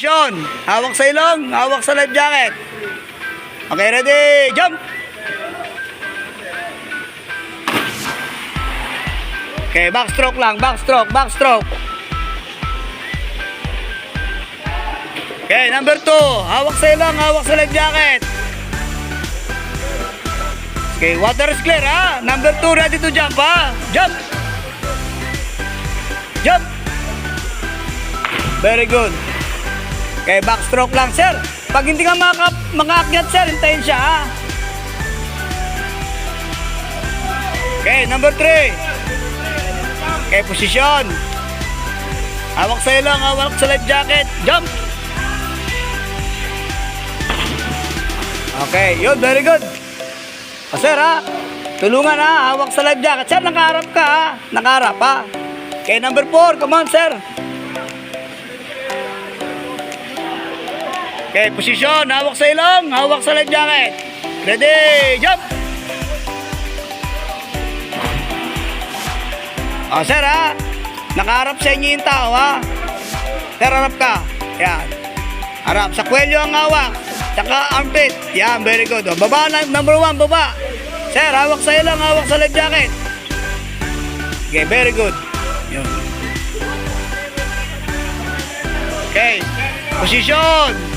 Sean, hawak sa ilong, hawak sa life jacket. Okay, ready, jump! Okay, backstroke lang, backstroke, backstroke. Okay, number two, hawak sa ilong, hawak sa life jacket. Okay, water is clear ha. Number two, ready to jump ha. Jump! Jump! Very good. Okay, backstroke lang, sir. Pag hindi ka maka makaakyat, sir, hintayin siya, ha? Okay, number three. Okay, posisyon. Hawak sa ilong, hawak sa life jacket. Jump! Okay, yun, very good. O, sir, ha? Tulungan, ha? Hawak sa life jacket. Sir, nakaharap ka, ha? Nakaharap, ha? Okay, number four. Come on, sir. Okay, posisyon. Hawak sa ilong. Hawak sa life jacket. Ready, jump! O, sir, ha? Nakaharap sa inyo yung tao, ha? Sir, harap ka. Yan. Harap. Sa kwelyo ang hawak. Tsaka armpit. Yan, very good. O, baba na, number one, baba. Sir, hawak sa ilong. Hawak sa life jacket. Okay, very good. Yun. Okay. Posisyon.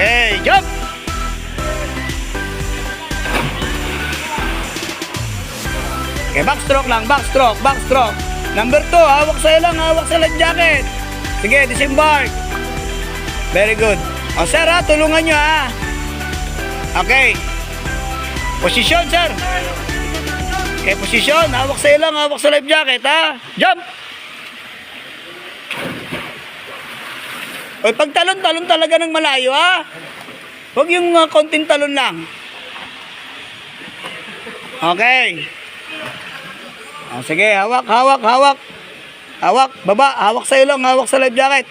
Okay, jump. Okay, backstroke lang, backstroke, backstroke. Number 2, hawak sa ilang, hawak sa life jacket. Sige, disembark. Very good. O, sir, ha, tulungan nyo, ha. Okay. Posisyon, sir. Okay, posisyon. Hawak sa ilang, hawak sa life jacket, ha. Jump. O, pag talon, talon talaga ng malayo, ha. Huwag yung uh, konting talon lang. Okay. O, sige, hawak, hawak, hawak. Hawak, baba, hawak sa ilong, hawak sa life jacket.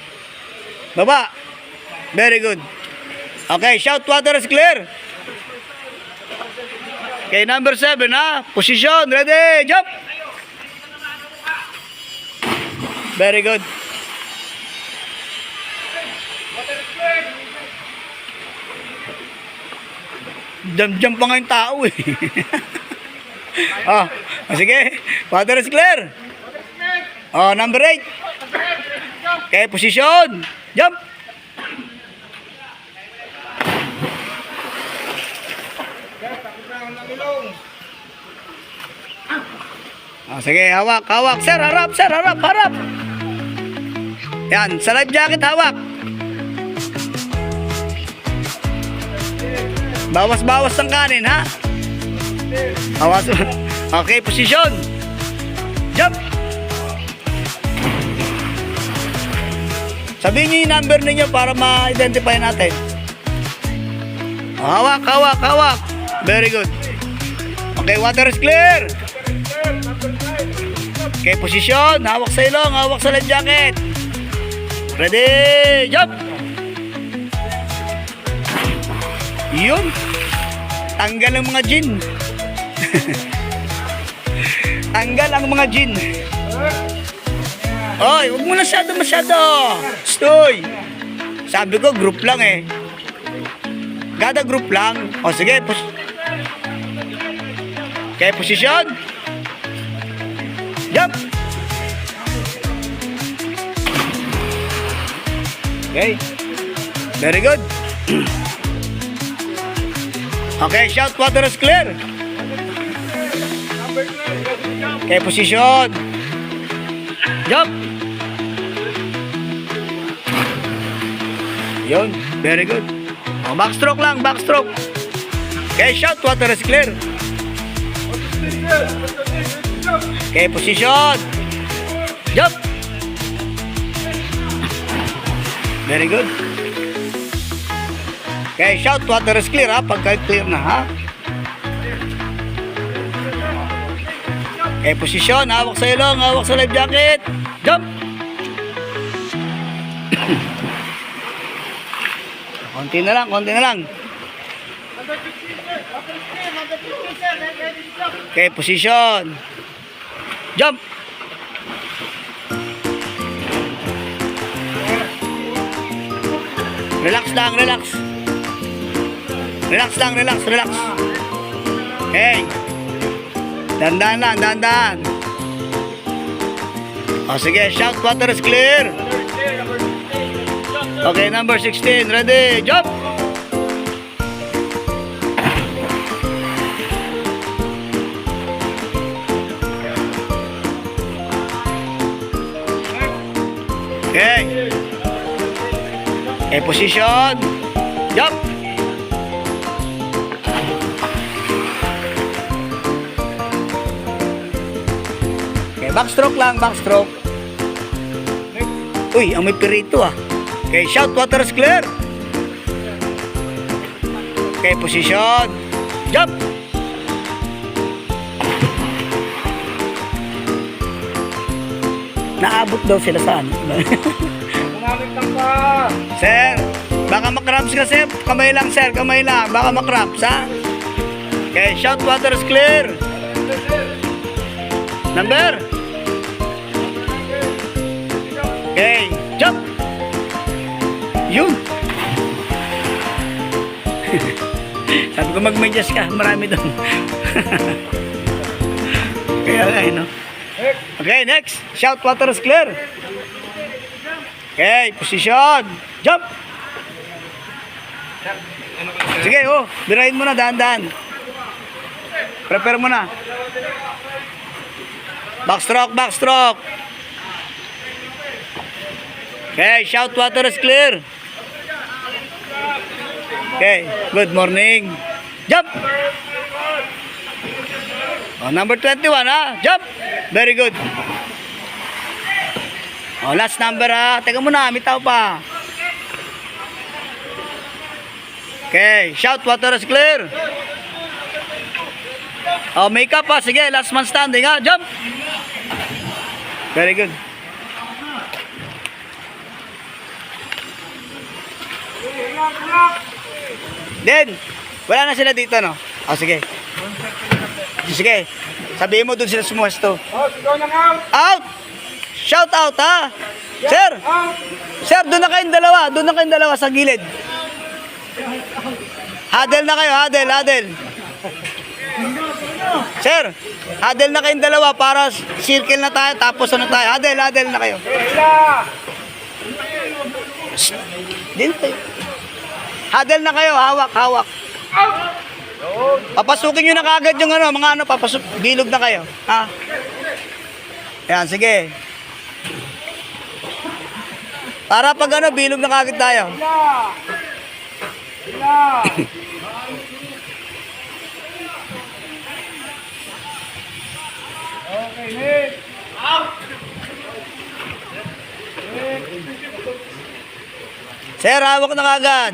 Baba. Very good. Okay, shout water is clear. Okay, number seven, ha? Position, ready, jump! Very good. Jump-jump pa nga yung tao eh. oh, sige, water is clear. Oh, number eight. Okay, position. Jump. Oh, sige, hawak, hawak. Sir, harap, sir, harap, harap. Yan, sa life jacket, hawak. Bawas-bawas ng kanin, ha? Bawas. Okay, posisyon. Jump. Sabihin niyo yung number ninyo para ma-identify natin. Hawak, hawak, hawak. Very good. Okay, water is clear. Okay, posisyon. Hawak sa ilong, hawak sa life jacket. Ready, jump! Yun. Tanggal ang mga gin. Tanggal ang mga gin. Oy, huwag mo masyado masyado. Stoy. Sabi ko, group lang eh. Gada group lang. O sige, pos Okay, posisyon. Jump. Okay. Very good. Okay, shout water is clear. Okay, position. Jump. Yun, very good. Oh, backstroke lang, backstroke. Okay, shout water is clear. Okay, position. Jump. Very good. Okay, shout water is clear ha, pagka clear na ha. Okay, posisyon, hawak sa ilong, hawak sa life jacket. Jump! konti na lang, konti na lang. Okay, posisyon. Jump! Relax lang, relax. Relax lang, relax, relax. Okay. Dandan lang, dandan. O sige, shout water is clear. Okay, number 16, ready, jump! Okay. Okay, position. Jump! Backstroke lang, backstroke. Uy, ang may pirito ah. Okay, shout, water is clear. Okay, position. Jump! Naabot daw sila sa ano. Gumamit lang pa. sir, baka makrabs ka sir. Kamay lang sir, kamay lang. Baka makrabs ha. Okay, shout, water is clear. Number? Okay, jump! Yun! Sabi ko mag-medyas ka, marami doon. Kaya nga, eh, no? Okay, next. Shout, water is clear. Okay, position. Jump! Sige, oh, birahin mo na, dahan-dahan. Prepare mo na. Backstroke, backstroke. Okay, shout water is clear. Okay, good morning. Jump! Oh, number 21 ha, jump! Very good. Oh, last number ha. Teka muna, may tao pa. Okay, shout water is clear. Oh, makeup pa. Sige, last man standing ha. Jump! Very good. Then, wala na sila dito, no? O, sige. Sige. Sabihin mo dun sila sumuwesto. Oh, out. Out! Shout out, ha? Sir! Sir, doon na kayong dalawa. Doon na kayong dalawa sa gilid. Hadel na kayo, hadel, hadel. Sir, hadel na kayong dalawa para circle na tayo tapos ano tayo. Hadel, hadel na kayo. Hila. Hadel na kayo, hawak, hawak. Papasukin nyo na kagad yung ano, mga ano, papasok, bilog na kayo. Ha? Ayan, sige. Para pag ano, bilog na kagad tayo. Okay, Nick. Sir, hawak na kagad.